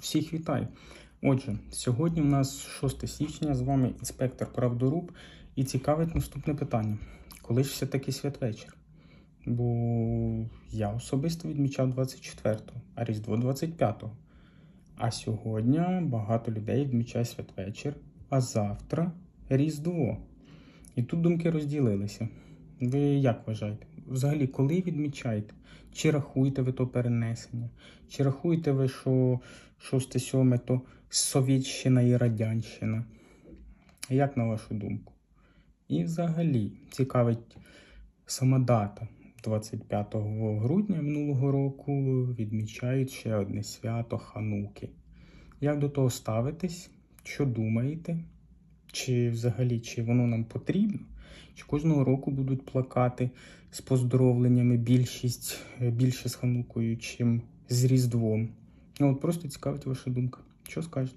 всіх вітаю. Отже, сьогодні у нас 6 січня, з вами інспектор Правдоруб, і цікавить наступне питання: коли ж все-таки святвечір? Бо я особисто відмічав 24-го, а Різдво 25-го. А сьогодні багато людей відмічає святвечір, а завтра Різдво. І тут думки розділилися. Ви як вважаєте? Взагалі, коли відмічаєте? Чи рахуєте ви то перенесення? Чи рахуєте ви, що 6-7 то Совєтщина і Радянщина? Як на вашу думку? І взагалі цікавить сама дата. 25 грудня минулого року відмічають ще одне свято Хануки. Як до того ставитесь? Що думаєте? Чи взагалі чи воно нам потрібно? Чи кожного року будуть плакати з поздоровленнями більшість е, більше з Ханукою, чим з Різдвом? Ну от просто цікавить ваша думка. Що скажете?